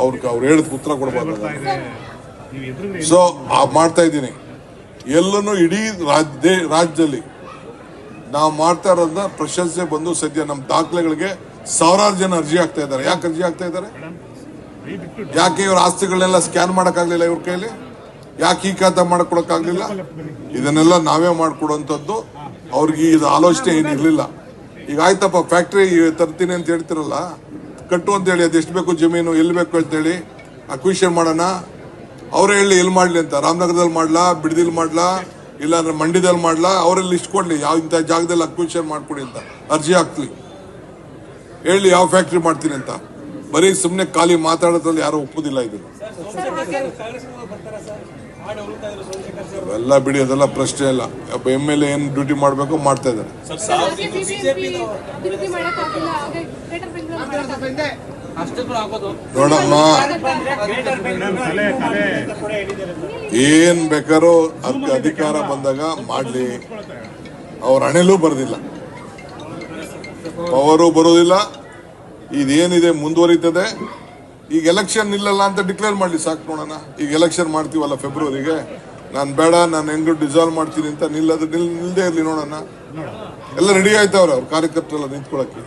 ಅವ್ರಿಗೆ ಅವ್ರು ಹೇಳಿದ ಉತ್ತರ ಕೊಡಬಾರ್ದು ಸೊ ಮಾಡ್ತಾ ಇದ್ದೀನಿ. ಎಲ್ಲನೂ ಇಡೀ ರಾಜ್ಯ ರಾಜ್ಯದಲ್ಲಿ ನಾವು ಮಾಡ್ತಾ ಇರೋದನ್ನ ಪ್ರಶಂಸೆ ಬಂದು ಸದ್ಯ ನಮ್ಮ ದಾಖಲೆಗಳಿಗೆ ಸಾವಿರಾರು ಜನ ಅರ್ಜಿ ಆಗ್ತಾ ಇದ್ದಾರೆ. ಯಾಕೆ ಅರ್ಜಿ ಆಗ್ತಾ ಇದ್ದಾರೆ? ಯಾಕೆ ಇವ್ರ ಆಸ್ತಿಗಳನ್ನೆಲ್ಲ ಸ್ಕ್ಯಾನ್ ಮಾಡೋಕ್ಕಾಗಲಿಲ್ಲ ಇವ್ರ ಕೈಲಿ? ಯಾಕೆ ಈ ಖಾತಾ ಮಾಡ್ಕೊಡಕ್ಕಾಗಲಿಲ್ಲ? ಇದನ್ನೆಲ್ಲ ನಾವೇ ಮಾಡಿಕೊಡುವಂಥದ್ದು. ಅವ್ರಿಗೆ ಇದು ಆಲೋಚನೆ ಏನಿರಲಿಲ್ಲ. ಈಗ ಆಯ್ತಪ್ಪ ಫ್ಯಾಕ್ಟ್ರಿ ತರ್ತೀನಿ ಅಂತ ಹೇಳ್ತಿರಲ್ಲ? ಕಟ್ಟು ಅಂತ ಹೇಳಿ ಅದೆಷ್ಟು ಬೇಕು ಜಮೀನು, ಎಲ್ಲಿ ಬೇಕು ಅಂತೇಳಿ ಅಕ್ವಿಷನ್ ಮಾಡೋಣ. ಅವರೇ ಹೇಳಿ ಎಲ್ಲಿ ಮಾಡಲಿ ಅಂತ. ರಾಮನಗರದಲ್ಲಿ ಮಾಡ್ಲಾ, ಬಿಡದಿಲ್ ಮಾಡ್ಲಾ ಇಲ್ಲಾಂದ್ರೆ ಮಂಡ್ಯದಲ್ಲಿ ಮಾಡ್ಲಾ ಅವರೇ ಲಿಸ್ಟ್ ಕೊಡಲಿ. ಯಾವ ಇಂಥ ಜಾಗದಲ್ಲಿ ಅಕ್ವಿಷನ್ ಮಾಡಿಕೊಡಿ ಅಂತ. ಅರ್ಜಿ ಹಾಕ್ಲಿ. ಹೇಳಿ ಯಾವ ಫ್ಯಾಕ್ಟ್ರಿ ಮಾಡ್ತೀನಿ ಅಂತ. ಬರೀ ಸುಮ್ಮನೆ ಖಾಲಿ ಮಾತಾಡೋದ್ರಲ್ಲಿ ಯಾರು ಒಪ್ಪುದಿಲ್ಲ ಇದನ್ನು ಎಲ್ಲ ಬಿಡಿ, ಅದೆಲ್ಲ ಪ್ರಶ್ನೆ ಇಲ್ಲ. ಒಬ್ಬ ಎಂ ಎಲ್ ಎ ಏನ್ ಡ್ಯೂಟಿ ಮಾಡಬೇಕು ಮಾಡ್ತಾ ಇದ್ದಾರೆ. ನೋಡಮ್ಮ. ಏನ್ ಬೇಕಾದ್ರೂ ಅದಕ್ಕೆ ಅಧಿಕಾರ ಬಂದಾಗ ಮಾಡ್ಲಿ. ಅವ್ರ ಹಣೆಲೂ ಬರೋದಿಲ್ಲ. ಪವರು ಬರೋದಿಲ್ಲ. ಇದೇನಿದೆ ಮುಂದುವರಿತದೆ? ಈಗ ಎಲೆಕ್ಷನ್ ಇಲ್ಲಲ್ಲ ಅಂತ ಡಿಕ್ಲೇರ್ ಮಾಡಲಿ ಸಾಕು ನೋಡೋಣ. ಈಗ ಎಲೆಕ್ಷನ್ ಮಾಡ್ತೀವಲ್ಲ ಫೆಬ್ರವರಿಗೆ ನಾನು ಬೇಡ, ನಾನು ಹೆಂಗ್ ಡಿಸಾಲ್ವ್ ಮಾಡ್ತೀನಿ ಅಂತ ನಿಲ್ಲದ, ನಿಲ್, ನಿಲ್ದೇ ಇರಲಿ ನೋಡೋಣ. ಎಲ್ಲ ರೆಡಿ ಆಯ್ತವ್ರ ಅವ್ರ, ಕಾರ್ಯಕರ್ತರೆಲ್ಲ ನಿಂತ್ಕೊಳಕ್ಕೆ.